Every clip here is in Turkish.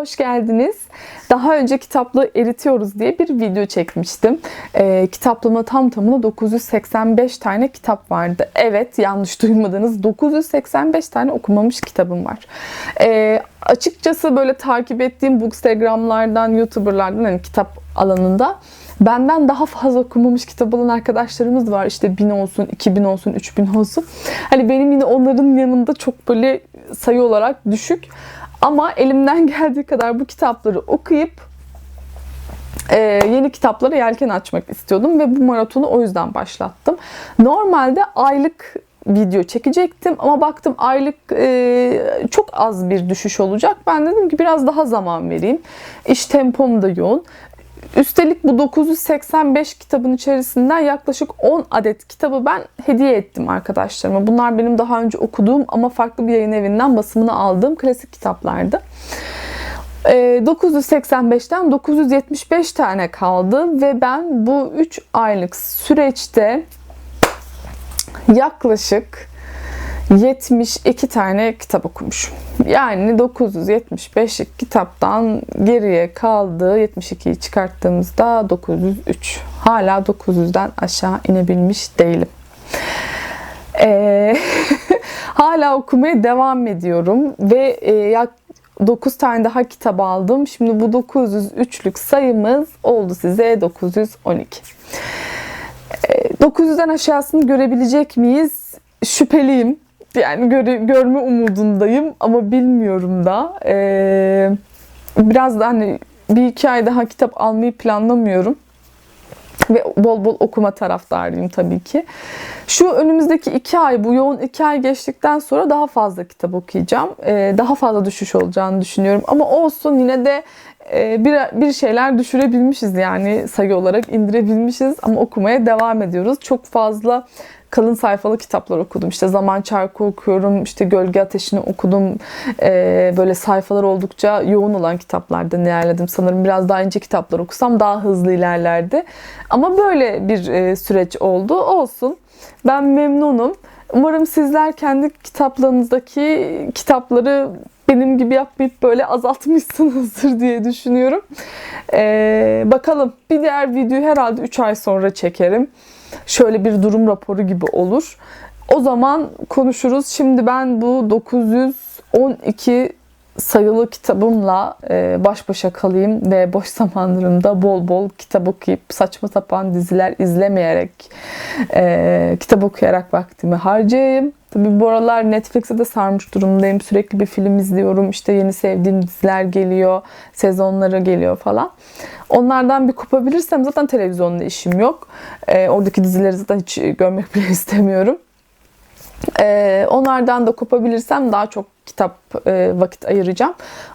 hoş geldiniz. Daha önce kitaplığı eritiyoruz diye bir video çekmiştim. Ee, kitaplığıma tam tamına 985 tane kitap vardı. Evet yanlış duymadınız 985 tane okumamış kitabım var. Ee, açıkçası böyle takip ettiğim bookstagramlardan, youtuberlardan hani kitap alanında benden daha fazla okumamış kitap alan arkadaşlarımız var. İşte 1000 olsun, 2000 olsun, 3000 olsun. Hani benim yine onların yanında çok böyle sayı olarak düşük. Ama elimden geldiği kadar bu kitapları okuyup e, yeni kitaplara yelken açmak istiyordum ve bu maratonu o yüzden başlattım. Normalde aylık video çekecektim ama baktım aylık e, çok az bir düşüş olacak. Ben dedim ki biraz daha zaman vereyim. İş tempom da yoğun. Üstelik bu 985 kitabın içerisinden yaklaşık 10 adet kitabı ben hediye ettim arkadaşlarıma. Bunlar benim daha önce okuduğum ama farklı bir yayın evinden basımını aldığım klasik kitaplardı. 985'ten ee, 975 tane kaldı ve ben bu 3 aylık süreçte yaklaşık 72 tane kitap okumuşum. Yani 975 kitaptan geriye kaldı 72'yi çıkarttığımızda 903. Hala 900'den aşağı inebilmiş değilim. Ee, hala okumaya devam ediyorum ve e, yak 9 tane daha kitap aldım. Şimdi bu 903'lük sayımız oldu size 912. 900'den aşağısını görebilecek miyiz? Şüpheliyim. Yani göre, görme umudundayım ama bilmiyorum da. Ee, biraz da hani bir iki ay daha kitap almayı planlamıyorum. Ve bol bol okuma taraftarıyım tabii ki. Şu önümüzdeki iki ay, bu yoğun iki ay geçtikten sonra daha fazla kitap okuyacağım. Ee, daha fazla düşüş olacağını düşünüyorum. Ama olsun yine de bir, bir şeyler düşürebilmişiz yani sayı olarak indirebilmişiz ama okumaya devam ediyoruz. Çok fazla kalın sayfalı kitaplar okudum. İşte Zaman Çarkı okuyorum, işte Gölge Ateşini okudum. Ee, böyle sayfalar oldukça yoğun olan kitaplardan ilerledim. Sanırım biraz daha ince kitaplar okusam daha hızlı ilerlerdi. Ama böyle bir e, süreç oldu. Olsun. Ben memnunum. Umarım sizler kendi kitaplarınızdaki kitapları benim gibi yapmayıp böyle azaltmışsınızdır diye düşünüyorum. Ee, bakalım bir diğer videoyu herhalde 3 ay sonra çekerim. Şöyle bir durum raporu gibi olur. O zaman konuşuruz. Şimdi ben bu 912 sayılı kitabımla e, baş başa kalayım ve boş zamanlarımda bol bol kitap okuyup saçma sapan diziler izlemeyerek e, kitap okuyarak vaktimi harcayayım. Tabii bu aralar Netflix'e de sarmış durumdayım. Sürekli bir film izliyorum. İşte yeni sevdiğim diziler geliyor. Sezonları geliyor falan. Onlardan bir kopabilirsem zaten televizyonda işim yok. E, oradaki dizileri zaten hiç görmek bile istemiyorum. Ee, onlardan da kopabilirsem daha çok kitap e, vakit ayıracağım.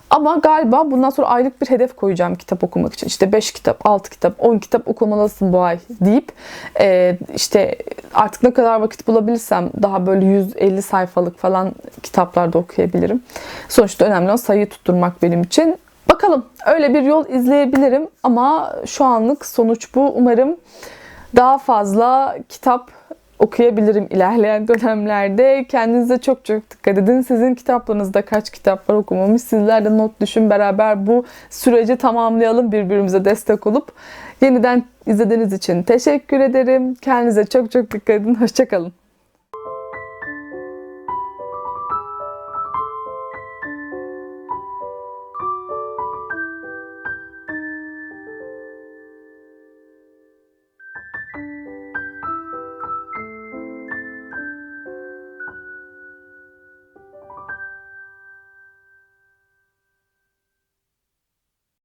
Ama galiba bundan sonra aylık bir hedef koyacağım kitap okumak için. İşte 5 kitap, 6 kitap, 10 kitap okumalısın bu ay deyip e, işte artık ne kadar vakit bulabilirsem daha böyle 150 sayfalık falan kitaplarda okuyabilirim. Sonuçta önemli olan sayıyı tutturmak benim için. Bakalım öyle bir yol izleyebilirim ama şu anlık sonuç bu. Umarım daha fazla kitap okuyabilirim ilerleyen dönemlerde. Kendinize çok çok dikkat edin. Sizin kitaplarınızda kaç kitap var okumamış. Sizler de not düşün. Beraber bu süreci tamamlayalım. Birbirimize destek olup yeniden izlediğiniz için teşekkür ederim. Kendinize çok çok dikkat edin. Hoşçakalın.